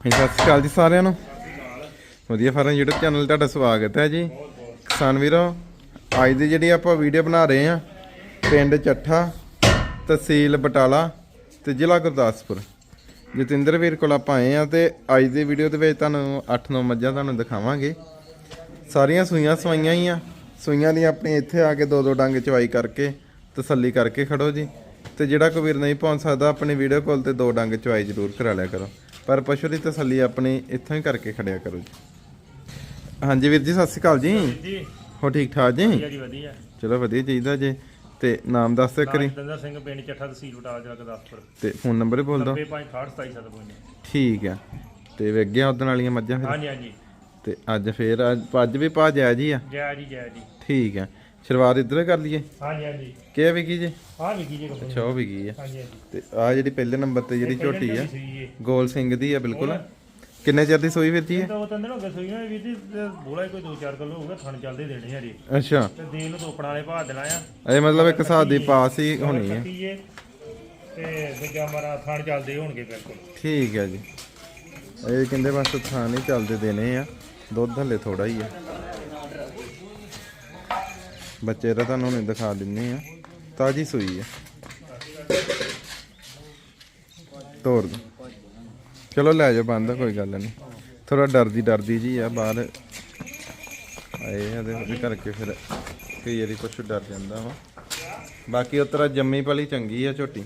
ਹਾਂਜੀ, ਸਤਿ ਸ਼੍ਰੀ ਅਕਾਲ ਜੀ ਸਾਰਿਆਂ ਨੂੰ। ਵਧੀਆ ਫਾਰਮ YouTube ਚੈਨਲ ਤੁਹਾਡਾ ਸਵਾਗਤ ਹੈ ਜੀ। ਕਿਸਾਨ ਵੀਰੋ ਅੱਜ ਦੀ ਜਿਹੜੀ ਆਪਾਂ ਵੀਡੀਓ ਬਣਾ ਰਹੇ ਆ ਪਿੰਡ ਚੱਠਾ ਤਹਿਸੀਲ ਬਟਾਲਾ ਤੇ ਜ਼ਿਲ੍ਹਾ ਗੁਰਦਾਸਪੁਰ। ਜਤਿੰਦਰ ਵੀਰ ਕੋਲ ਆਪਾਂ ਆਏ ਆ ਤੇ ਅੱਜ ਦੀ ਵੀਡੀਓ ਦੇ ਵਿੱਚ ਤੁਹਾਨੂੰ 8-9 ਮੱਝਾਂ ਤੁਹਾਨੂੰ ਦਿਖਾਵਾਂਗੇ। ਸਾਰੀਆਂ ਸੂਈਆਂ ਸਵਾਈਆਂ ਹੀ ਆ। ਸੂਈਆਂ ਦੀ ਆਪਣੀ ਇੱਥੇ ਆ ਕੇ ਦੋ ਦੋ ਡੰਗ ਚਵਾਈ ਕਰਕੇ ਤਸੱਲੀ ਕਰਕੇ ਖੜੋ ਜੀ। ਤੇ ਜਿਹੜਾ ਕੋਈ ਵੀਰ ਨਹੀਂ ਪਹੁੰਚ ਸਕਦਾ ਆਪਣੀ ਵੀਡੀਓ ਕਾਲ ਤੇ ਦੋ ਡੰਗ ਚਵਾਈ ਜ਼ਰੂਰ ਕਰਾ ਲਿਆ ਕਰੋ। ਪਰ ਪਸ਼ੂ ਦੀ ਤਸੱਲੀ ਆਪਣੀ ਇੱਥੋਂ ਹੀ ਕਰਕੇ ਖੜਿਆ ਕਰੋ ਜੀ। ਹਾਂਜੀ ਵੀਰ ਜੀ ਸਤਿ ਸ਼੍ਰੀ ਅਕਾਲ ਜੀ। ਜੀ। ਹੋ ਠੀਕ ਠਾਕ ਜੀ? ਵਧੀਆ ਚਲੋ ਵਧੀਆ ਚਾਹੀਦਾ ਜੀ। ਤੇ ਨਾਮ ਦੱਸ ਦਿਓ ਕਰੀ ਦੰਦਰ ਸਿੰਘ ਪਿੰਡ ਚੱਠਾ ਤਹਿਸੀਲ ਬਟਾਲਾ ਜ਼ਿਲ੍ਹਾ ਗੁਰਦਾਸਪੁਰ। ਤੇ ਫੋਨ ਨੰਬਰ ਬੋਲ ਦਿਓ। 95682775 ਠੀਕ ਆ। ਤੇ ਵੇਖ ਗਿਆ ਉਦਣ ਵਾਲੀਆਂ ਮੱਝਾਂ ਫਿਰ। ਹਾਂਜੀ ਹਾਂਜੀ। ਤੇ ਅੱਜ ਫੇਰ ਅੱਜ ਵੀ ਪਾ ਜਾਇਆ ਜੀ ਆ? ਜੈ ਜੀ ਜੈ ਜੀ। ਠੀਕ ਆ। ਸ਼ੁਰੂਆਤ ਇੱਧਰੋਂ ਕਰ ਲਈਏ? ਹਾਂਜੀ ਹਾਂਜੀ। ਕਿਹ ਵਿਕੀ ਜੀ? ਆਹ ਵੀ ਕੀ ਜੀ ਅੱਛਾ ਉਹ ਵਿਕੀ ਆ। ਹਾਂਜੀ ਹਾਂਜੀ। ਤੇ ਆ ਜਿਹੜੀ ਪਹਿਲੇ ਨੰਬਰ ਤੇ ਜਿਹੜੀ ਝੋਟੀ ਆ ਸੂਈ ਗੋਲ ਸਿੰਘ ਦੀ ਆ ਬਿਲਕੁਲ। ਕਿੰਨੇ ਚਿਰ ਦੀ ਸੂਈ ਵੀਰ ਜੀ ਇਹ? ਤਾਂ ਉਹ ਤੰਦੇ ਨੂੰ ਗਸੂਈ ਨਾ ਬੋਲਾ ਕੋਈ 2-4 ਕਿਲੋ ਹੋਊਗਾ ਥਣ ਚੱਲਦੇ ਦੇਣੇ ਆ ਜੀ ਅੱਛਾ। ਤੇ ਦੇਣ ਨੂੰ ਤੋਪਣ ਵਾਲੇ ਭਾਅ ਦੇਣਾ ਆ। ਇਹ ਮਤਲਬ ਇੱਕ ਹਿਸਾਬ ਦੀ ਪਾਸ ਹੀ ਹੋਣੀ ਹੈ ਤੇ ਦੂਜਾ ਮਾਰਾ ਥਣ ਚੱਲਦੇ ਹੋਣਗੇ ਬਿਲਕੁਲ। ਠੀਕ ਹੈ ਜੀ। ਇਹ ਕਹਿੰਦੇ ਬਸ ਥਾਂ ਨਹੀਂ ਚੱਲਦੇ ਦੇਣੇ ਆ। ਦੁੱਧ ਹਲੇ ਥੋੜਾ ਹੀ ਆ। ਬੱਚੇ ਦਾ ਤੁਹਾਨੂੰ ਨਹੀਂ ਦਿਖਾ ਦਿੰਨੇ ਆ। ਤਾਜੀ ਸੂਈ ਆ। ਤੋੜ ਦੋ। ਚਲੋ ਲੈ ਜਾਓ ਬੰਦ ਆ, ਕੋਈ ਗੱਲ ਨਹੀਂ। ਥੋੜਾ ਡਰਦੀ ਡਰਦੀ ਜੀ ਆ ਬਾਹਰ ਆਏ ਆ ਉਹਦੇ ਕਰਕੇ ਫਿਰ ਕਈ ਵਾਰੀ ਕੁਛ ਡਰ ਜਾਂਦਾ ਵਾ। ਬਾਕੀ ਉਹ ਜੰਮੀ ਪਲੀ ਚੰਗੀ ਆ ਝੋਟੀ।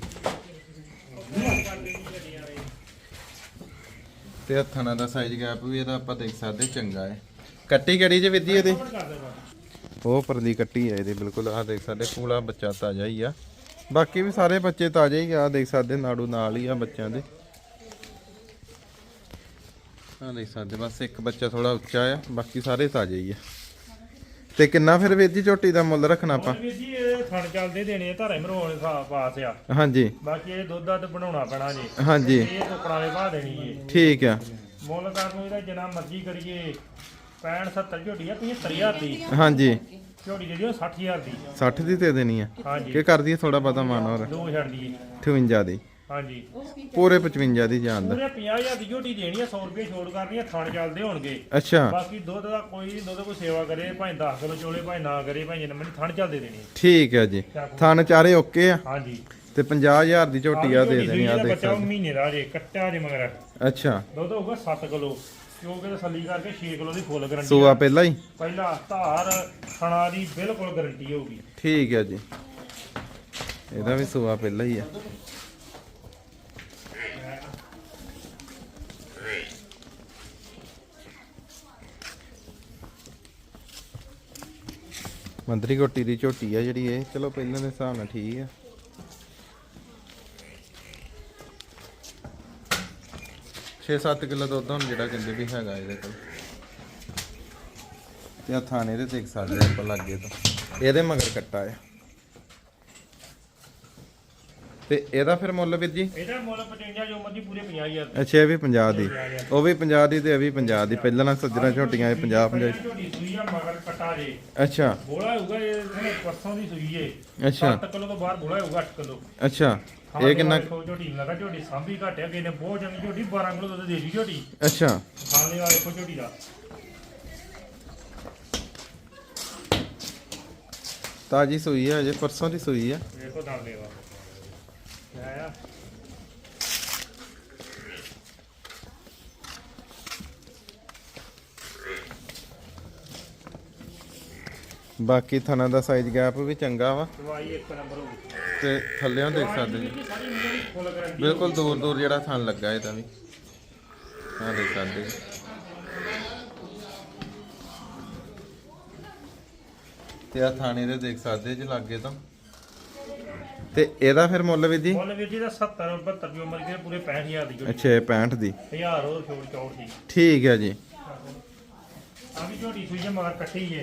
ਤੇ ਹੱਥਾਂ ਦਾ ਸਾਈਜ਼ ਗੈਪ ਵੀ ਇਹਦਾ ਆਪਾਂ ਦੇਖ ਸਕਦੇ ਚੰਗਾ ਹੈ। ਕੱਟੀ ਕਿਹੜੀ ਜੇ ਵੀਰ ਜੀ ਇਹਦੇ? ਉਹ ਪਰਦੀ ਕੱਟੀ ਹੈ ਇਹਦੇ ਬਿਲਕੁਲ। ਆਹ ਦੇਖ ਸਕਦੇ ਪੂਲਾ ਬੱਚਾ ਤਾਜ਼ਾ ਹੀ ਆ। ਬਾਕੀ ਵੀ ਸਾਰੇ ਬੱਚੇ ਤਾਜ਼ੇ ਹੀ ਆ। ਦੇਖ ਸਕਦੇ ਨਾੜੂ ਨਾਲ ਹੀ ਆ ਬੱਚਿਆਂ ਦੇ। ਆਹ ਦੇਖ ਸਕਦੇ ਬਸ ਇੱਕ ਬੱਚਾ ਥੋੜਾ ਉੱਚਾ ਆ ਬਾਕੀ ਸਾਰੇ ਤਾਜ਼ੇ ਹੀ ਆ। ਤੇ ਕਿੰਨਾ ਫਿਰ ਵੀਰ ਜੀ ਝੋਟੀ ਦਾ ਮੁੱਲ ਰੱਖਣਾ ਆਪਾਂ? ਵੀਰ ਜੀ ਇਹ ਥਣ ਚੱਲਦੇ ਦੇਣੇ ਆ ਧਾਰੇ ਮਰੋਣ ਦੇ ਹਿਸਾਬ ਪਾਸ ਆ। ਹਾਂਜੀ। ਬਾਕੀ ਇਹ ਦੁੱਧ ਦਾ ਤੇ ਬਣਾਉਣਾ ਪੈਣਾ ਜੀ। ਹਾਂਜੀ। ਇਹ ਤੋਪਣ ਵਾਲੇ ਭਾਅ ਦੇਣੀ ਜੀ। ਠੀਕ ਆ। ਮੁੱਲ ਕਰਨ ਨੂੰ ਇਹਦਾ ਜਿੰਨਾ ਮਰਜ਼ੀ ਕਰੀਏ। 65 70 ਝੋਟੀ ਆ 75000 ਦੀ। ਹਾਂਜੀ। ਝੋਟੀ ਦੇ ਦਿਓ 60000 ਦੀ। 60 ਦੀ ਦੇ ਦੇਣੀ ਆ। ਹਾਂਜੀ। ਕੀ ਕਰਦੀ ਥੋੜਾ ਪਤਾ ਮਾਨ ਹੋਰ? ਦੋ ਛੱਡ ਦਈਏ 58 ਦੀ। ਹਾਂਜੀ। ਪੂਰੇ 55 ਦੀ ਜਾਨ ਦਾ। ਪੂਰੇ 50000 ਦੀ ਝੋਟੀ ਦੇਣੀ ਆ 100 ਰੁਪਏ ਛੋੜ ਕਰਨੀ ਆ ਥਣ ਚੱਲਦੇ ਹੋਣਗੇ। ਅੱਛਾ। ਬਾਕੀ ਦੁੱਧ ਦਾ ਕੋਈ ਨੀ, ਦੁੱਧ ਕੋਈ ਸੇਵਾ ਕਰੇ ਭਾਵੇਂ 10 ਕਿਲੋ ਚੋਲੇ ਭਾਵੇਂ ਨਾ ਕਰੇ ਭਾਵੇਂ ਜਿੰਨਾ ਮੈਨੂੰ ਥਣ ਚੱਲਦੇ ਦੇਣੀ ਆ। ਠੀਕ ਹੈ ਜੀ। ਥਣ ਚਾਰੇ ਓਕੇ ਆ। ਹਾਂਜੀ। ਤੇ 50000 ਦੀ ਝੋਟੀ ਆ ਦੇ ਦੇਣੀ ਆ ਦਾ ਦੇਖ ਬੱਚਾ ਉਹ ਸਕਦੇ। ਮਹੀਨੇ ਦਾ ਜੇ ਕੱਟਾ ਜੇ ਮਗਰ। ਅੱਛਾ। ਦੁੱਧ ਹੋਊਗਾ 7 ਕਿਲੋ। ਕਿਉਂਕਿ ਤਸੱਲੀ ਕਰਕੇ 6 ਕਿਲੋ ਦੀ ਫੁੱਲ ਗਰੰਟੀ ਸੂਆ ਪਹਿਲਾਂ ਹੀ? ਪਹਿਲਾ ਧਾਰ ਥਣਾ ਦੀ ਬਿਲਕੁਲ ਗਰੰਟੀ ਹੋਊਗੀ ਠੀਕ ਹੈ ਜੀ। ਇਹਦਾ ਵੀ ਸੂਆ ਪਹਿਲਾਂ ਹੀ ਆ। ਮੰਦਰੀ ਕੋਟੀ ਦੀ ਝੋਟੀ ਆ ਜਿਹੜੀ ਇਹ। ਚਲੋ ਪਹਿਲਾਂ ਦੇ ਹਿਸਾਬ ਨਾਲ ਠੀਕ ਆ। ਛੇ 7 ਕਿਲੋ ਦੁੱਧ ਹੁਣ ਜਿਹੜਾ ਕਹਿੰਦੇ ਵੀ ਹੈਗਾ ਇਹਦੇ ਕੋਲ। ਤੇ ਆ ਥਾਣੇ ਦੇ ਦੇਖ ਸਕਦੇ ਆ ਆਪਾਂ ਲੱਗੇ ਤੋਂ। ਇਹਦੇ ਮਗਰ ਕੱਟਾ ਆ। ਤੇ ਇਹਦਾ ਫਿਰ ਮੁੱਲ ਵੀਰ ਜੀ? ਇਹਦਾ ਮੁੱਲ 55 ਜੋ ਮਰਜ਼ੀ ਪੂਰੇ 50000 ਅੱਛਾ ਇਹ ਵੀ 50 ਦੀ। ਉਹ ਵੀ 50 ਦੀ ਤੇ ਇਹ ਵੀ 50 ਦੀ। ਪਹਿਲਾਂ ਨਾਲ ਸੱਜਣਾ ਝੋਟੀਆਂ ਇਹ 50 50 ਝੋਟੀ ਸੂਈ ਆ ਮਗਰ ਕੱਟਾ ਜੇ। ਅੱਛਾ। ਬੋਲਾ ਹੋਊਗਾ ਇਹ ਪਰਸੋਂ ਦੀ ਸੂਈ ਏ। ਅੱਛਾ। 7 ਕਿਲੋ ਤੋਂ ਬਾਹਰ ਬੋਲਾ ਹੋਊਗਾ 8 ਕਿਲੋ। ਅੱਛਾ। ਇਹ ਕਿੰਨਾ ਝੋਟੀ ਨੂੰ ਲੱਗਾ ਝੋਟੀ ਸਾਂਭੀ ਘਟਿਆ ਕਿਸੇ ਨੇ ਬਹੁਤ ਚੰਗੀ ਝੋਟੀ 12 ਕਿਲੋ ਦੁੱਧ ਦੇ ਦੀ ਝੋਟੀ। ਅੱਛਾ। ਖਾਣੇ ਵਾਲੇ ਕੋ ਝੋਟੀ ਦਾ। ਤਾਜੀ ਸੂਈ ਆ ਅਜੇ ਪਰਸੋਂ ਦੀ ਸੂਈ ਆ। ਵੇਖੋ ਦਮ ਲੈਵਾ ਲੈ ਬਾਕੀ ਥਣਾ ਦਾ ਸਾਈਜ਼ ਗੈਪ ਵੀ ਚੰਗਾ ਵਾ। ਦਵਾਈ ਇੱਕ ਨੰਬਰ ਹੋ ਗਈ ਤੇ ਥੱਲੇੋਂ ਦੇਖ ਸਕਦੇ ਜੀ। ਫੁੱਲ ਗਰੰਟੀ ਬਿਲਕੁਲ ਦੂਰ ਦੂਰ ਜਿਹੜਾ ਥਣ ਲੱਗਾ ਇਹਦਾ ਵੀ। ਆ ਦੇਖ ਸਕਦੇ ਜੀ। ਤੇ ਆ ਥਾਣੇ ਦੇ ਦੇਖ ਸਕਦੇ ਜੀ ਲਾਗੇ ਤਾਂ। ਤੇ ਇਹਦਾ ਫਿਰ ਮੁੱਲ ਵੀ ਜੀ? ਮੁੱਲ ਵੀਰ ਜੀ ਦਾ 70 72 ਦੀ ਉਮਰ ਦੇ ਪੂਰੇ 65000 ਦੀ ਝੋਟੀ ਅੱਛਾ ਇਹ 65 ਦੀ। 1000 ਹੋਰ ਛੋੜ ਚੌੜ ਦੀ ਠੀਕ ਹੈ ਜੀ। ਆ ਵੀ ਝੋਟੀ ਸੂਈ ਜੇ ਮਗਰ ਕੱਟੀ ਏ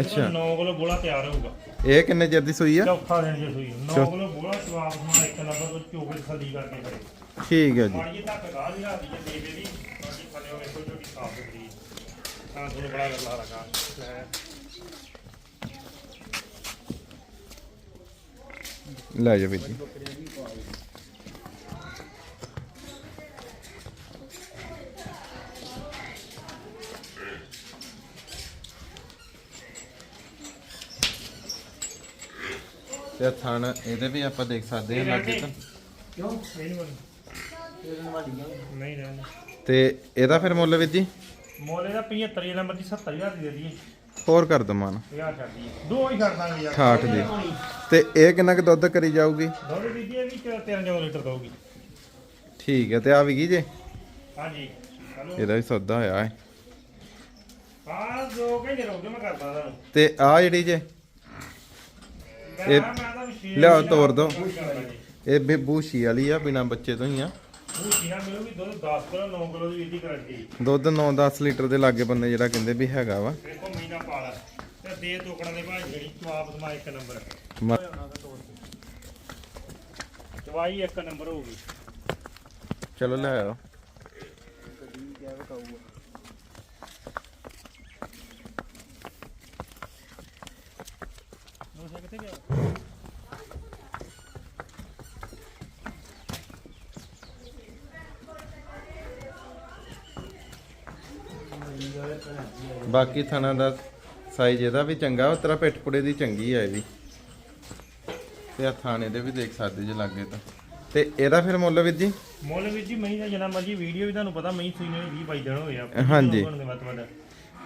ਅੱਛਾ। 9 ਕਿਲੋ ਬੋਲਾ ਤਿਆਰ ਹੋਊਗਾ। ਇਹ ਕਿੰਨੇ ਚਿਰ ਦੀ ਸੂਈ ਆ? ਚੌਥਾ ਦਿਨ ਜੇ ਸੂਈ 9 ਕਿਲੋ ਬੋਲਾ ਸਵਾਬ ਸਮਾਂ ਇੱਕ ਨੰਬਰ ਤੋਂ ਚੋਕੇ ਥੱਲੀ ਕਰਕੇ ਕਰੇ ਠੀਕ ਹੈ ਜੀ। ਮਾੜੀ ਜੀ ਤੱਕ ਗਾਹ ਦੀ ਰਾਤੀ ਜੇ ਦੇ ਦੇ। ਦੀ ਬਾਕੀ ਥੱਲੇ ਵੇਖੋ ਝੋਟੀ ਸਾਫ਼ ਸੁਥਰੀ ਤਾਂ ਤੁਹਾਨੂੰ ਬੜਾ ਗੱਲਾਂ ਲਗਾ। ਲੈ ਜਾ ਵੀਰ ਜੀ। ਤੇ ਥਣ ਇਹਦੇ ਵੀ ਆਪਾਂ ਦੇਖ ਸਕਦੇ ਹਾਂ ਲੱਗੇ ਤਾਂ। ਕਿਉਂ? ਨਹੀਂ ਬਣੀ। ਨਹੀਂ ਰਹਿਣਾ ਤੇ ਇਹਦਾ ਫਿਰ ਮੁੱਲ ਵੀਰ ਜੀ? ਮੁੱਲ ਇਹਦਾ 75 ਨੰਬਰ ਦੀ 70000 ਦੀ ਦੇ ਦਈਏ। ਹੋਰ ਕਰ ਦਮਾਨ 1000 ਛੱਡ ਦੋ ਹੀ ਛੱਡ ਦਾਂਗੇ ਯਾਰ। 68 ਦੀ। ਤੇ ਇਹ ਕਿੰਨਾ ਕੁ ਦੁੱਧ ਕਰੀ ਜਾਊਗੀ? ਦੁੱਧ ਦੀ ਦੀ ਵੀ 13 14 ਲੀਟਰ ਦਊਗੀ। ਠੀਕ ਹੈ ਤੇ ਆ ਵੀ ਗਈ ਜੇ? ਹਾਂਜੀ। ਇਹਦਾ ਵੀ ਸੌਦਾ ਹੋਇਆ ਹੈ। ਆ ਦੋ ਘੰਟੇ ਰੁਕ ਮੈਂ ਕਰਦਾ ਤੁਹਾਨੂੰ ਤੇ ਆ ਜਿਹੜੀ ਜੇ? ਇਹ- ਮੈਂ ਤਾਂ ਵਿਸ਼ੇਸ਼ ਲਿਆਓ ਤੋਰ ਦਿਓ। ਕੋਈ ਕਰਦਾ ਜੀ। ਇਹ ਵੀ ਬੂਸ਼ੀ ਵਾਲੀ ਆ ਬਿਨਾ ਬੱਚੇ ਤੋਂ ਹੀ ਆ। ਉਹ ਦੁੱਧ 10 ਕਿਲੋ 9 ਕਿਲੋ ਦੀ ਵੀਦੀ ਗਰੰਟੀ ਦੁੱਧ 9-10 ਲੀਟਰ ਦੇ ਲਾਗੇ ਬੰਦੇ ਜਿਹੜਾ ਕਹਿੰਦੇ ਵੀ ਹੈਗਾ ਵਾ। ਦੇਖੋ ਮਹੀਨਾ ਪਾਲਾ ਤੇ ਦੇ ਟੋਕੜਾਂ ਦੇ ਭਾਅ ਜਿਹੜੀ ਜਵਾਬ ਸਮਾ ਇੱਕ ਨੰਬਰ। ਮ- ਚਵਾਈ ਇੱਕ ਨੰਬਰ ਹੋਊਗੀ। ਚਲੋ ਲੈ ਆਓ। ਦੂਸਰਾ ਕਿੱਥੇ ਗਿਆ? ਬਾਕੀ ਥਣਾ ਦਾ ਸਾਈਜ਼ ਇਹਦਾ ਵੀ ਚੰਗਾ ਉਹ ਤੇਰਾ ਪਿੱਠ ਪੁੜੇ ਦੀ ਚੰਗੀ ਆ ਇਹ ਵੀ। ਤੇ ਆ ਥਾਣੇ ਦੇ ਵੀ ਦੇਖ ਸਕਦੇ ਜੇ ਲਾਗੇ ਤਾਂ। ਤੇ ਇਹਦਾ ਫਿਰ ਮੁੱਲ ਵੀਰ ਜੀ? ਮੁੱਲ ਵਿੱਚ ਜੀ ਮਹੀਂ ਦਾ ਜਨਾ ਮਰਜ਼ੀ ਵੀਡੀਓ ਵੀ ਤੁਹਾਨੂੰ ਪਤਾ ਮਹੀਂ ਸੂਈ ਨੇ 20 22 ਦਿਨ ਹੋਏ ਆ। ਹਾਂਜੀ।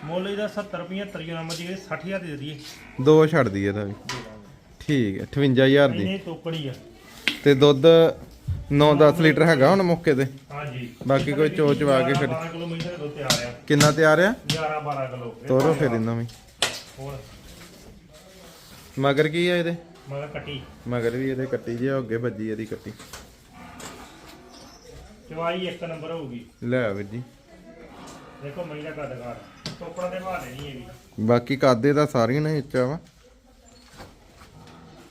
ਮੁੱਲ ਇਹਦਾ 70 ਰੁਪਏ 70 ਜਨਾ ਮਰਜ਼ੀ 60000 ਦੇ ਦਈਏ। ਦੋ ਛੱਡ ਦਈਏ ਇਹਦਾ ਵੀ। ਠੀਕ ਹੈ 58000 ਦੀ। ਇਹਨੇ ਤੋਕੜੀ ਆ। ਤੇ ਦੁੱਧ 9-10 ਲੀਟਰ ਹੈਗਾ ਹੁਣ ਮੌਕੇ ਤੇ? ਹਾਂਜੀ ਬਾਕੀ ਕੋਈ ਚੋਚ ਵਾ ਕੇ ਫਿਰ 12 ਕਿਲੋ ਮਹੀਂ ਦਾ ਦੁੱਧ ਤਿਆਰ ਆ। ਕਿੰਨਾ ਤਿਆਰ ਆ? 11 12 ਕਿਲੋ। ਤੋਰੋ ਫਿਰ ਇਹਨਾਂ ਵੀ ਹੋਰ? ਮਗਰ ਕੀ ਆ ਇਹਦੇ? ਮਗਰ ਕੱਟੀ। ਮਗਰ ਵੀ ਇਹਦੇ ਕੱਟੀ ਜੇ ਅੱਗੇ ਵੱਜੀ ਇਹਦੀ ਕੱਟੀ। ਚਵਾਈ ਇੱਕ ਨੰਬਰ ਹੋਊਗੀ। ਲੈ ਵੀਰ ਜੀ। ਦੇਖੋ ਮਹੀਂ ਦਾ ਕਦਕਾਰ ਟੋਕੜਾ ਦੇ ਭਾਅ ਨਹੀਂ ਹੈਗੀ। ਬਾਕੀ ਕਾਦੇ ਦਾ ਸਾਰੀਆਂ ਨੇ ਇੱਚਾ ਵਾ।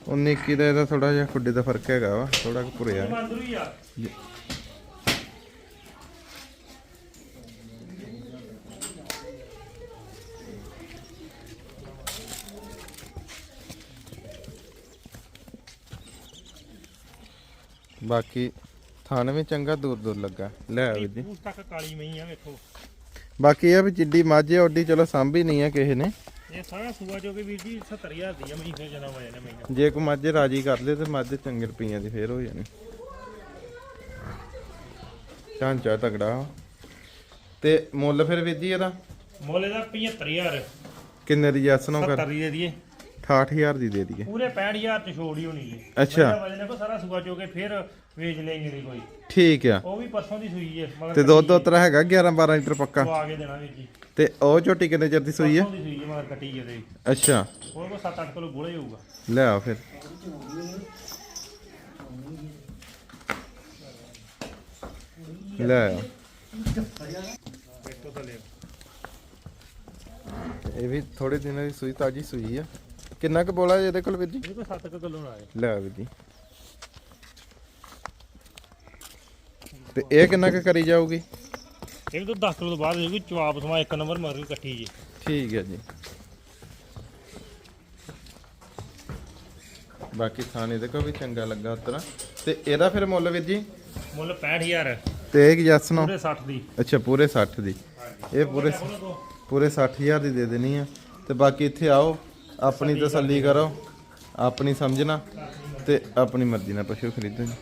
19 21 ਦਾ ਇਹਦਾ ਥੋੜਾ ਜਿਹਾ ਖੁੱਡੇ ਦਾ ਫ਼ਰਕ ਹੈਗਾ ਵਾ ਥੋੜਾ ਕੁ ਭੁਰਿਆ। ਬਾਕੀ ਥਣ ਵੀ ਚੰਗਾ ਦੂਰ ਦੂਰ ਲੱਗਾ। ਲੈ ਆ ਵੀਰ ਜੀ। ਉਸ ਤੱਕ ਕਾਲੀ ਮਹੀਂ ਆ ਵੇਖੋ। ਬਾਕੀ ਇਹ ਵੀ ਜਿੱਡੀ ਮੱਝ ਓਡੀ ਚਲੋ ਸਾਂਭੀ ਨਹੀਂ ਆ ਕਿਸੇ ਨੇ। ਇਹ ਸਾਰਾ ਸੂਆ ਜੋ ਕਿ ਵੀਰ ਜੀ 70000 ਦੀ ਆ ਮਹੀਨੇ ਜਨਾ ਹੋ ਜਾਣਾ ਮਹੀਨਾ ਜੇ ਕੋ ਮੱਝ ਰਾਜੀ ਕਰ ਲੇ ਤੇ ਮੱਝ ਚੰਗੇ ਰੁਪਈਆਂ ਦੀ ਫੇਰ ਹੋ ਜਾਣੀ। ਚਾਂਚਾ ਤਗੜਾ। ਤੇ ਮੁੱਲ ਫਿਰ ਵੀਰ ਜੀ ਇਹਦਾ? ਮੁੱਲ ਇਹਦਾ 75000 ਕਿੰਨੇ ਦੀ ਜੈਸ ਨੂੰ ਕਰ? 70 ਦੀ ਦੇ ਦਈਏ 68000 ਦੀ ਦੇ ਦਈਏ। ਪੂਰੇ 65000 ਚ ਛੋੜ ਹੀ ਹੋਣੀ ਹੈ ਅੱਛਾ। ਵਜਨ ਕੋ ਸਾਰਾ ਸੂਆ ਜੋ ਕੇ ਫਿਰ ਵੇਚ ਲੈਣੀ ਦੀ ਕੋਈ। ਠੀਕ ਆ। ਉਹ ਵੀ ਪਰਸੋਂ ਦੀ ਸੂਈ ਹੈ ਮਗਰ ਤੇ ਦੁੱਧ ਉਤਰਾ ਹੈਗਾ 11 12 ਲੀਟਰ ਪੱਕਾ? ਉਹ ਆ ਕੇ ਦੇਣਾ ਵੀਰ ਜੀ। ਤੇ ਉਹ ਝੋਟੀ ਕਿੰਨੇ ਚਿਰ ਦੀ ਸੂਈ ਆ? ਪਰਸੋਂ ਦੀ ਸੂਈ ਹੈ ਮਗਰ ਕੱਟੀ ਜਿਹਦੇ ਅੱਛਾ। ਉਹ ਕੋ 7-8 ਕਿਲੋ ਗੋਲੇ ਹੋਊਗਾ। ਲੈ ਆ ਫਿਰ। ਲੈ ਆ ਇਹ ਵੀ ਥੋੜੇ ਦਿਨਾਂ ਦੀ ਸੂਈ ਤਾਜੀ ਸੂਈ ਆ। ਕਿੰਨਾ ਕੁ ਬੋਲਾ ਇਹਦੇ ਕੋਲ ਵੀਰ ਜੀ? ਇਹ ਕੋ 7 ਕਿਲੋ ਨਾ ਆਏ ਲੈ ਵੀਰ ਜੀ। ਤੇ ਇਹ ਕਿੰਨਾ ਕੁ ਕਰੀ ਜਾਊਗੀ? ਇਹ ਵੀ ਤਾਂ 10 ਕਿਲੋ ਤੋਂ ਬਾਅਦ ਹੋਊਗੀ ਚਵਾਪ ਸਮਾ ਇੱਕ ਨੰਬਰ ਮਗਰ ਕੱਟੀ ਜੀ। ਠੀਕ ਹੈ ਜੀ। ਬਾਕੀ ਥਾਣੇ ਦੇ ਕੋ ਵੀ ਚੰਗਾ ਲੱਗਾ ਉਤਰਾ। ਤੇ ਇਹਦਾ ਫਿਰ ਮੁੱਲ ਵੀਰ ਜੀ? ਮੁੱਲ 65000 ਤੇ ਇਹ ਜੱਸ ਨੂੰ? ਪੂਰੇ 60 ਦੀ। ਅੱਛਾ ਪੂਰੇ 60 ਦੀ। ਇਹ ਪੂਰੇ ਤੋਂ ਪੂਰੇ 60000 ਦੀ ਦੇ ਦੇਣੀ ਆ। ਤੇ ਬਾਕੀ ਇੱਥੇ ਆਓ। ਆਪਣੀ ਤਸੱਲੀ ਕਰੋ ਆਪਣੀ ਸਮਝਣਾ ਤੇ ਆਪਣੀ ਮਰਜ਼ੀ ਨਾਲ ਪਸ਼ੂ ਖਰੀਦੋ ਜੀ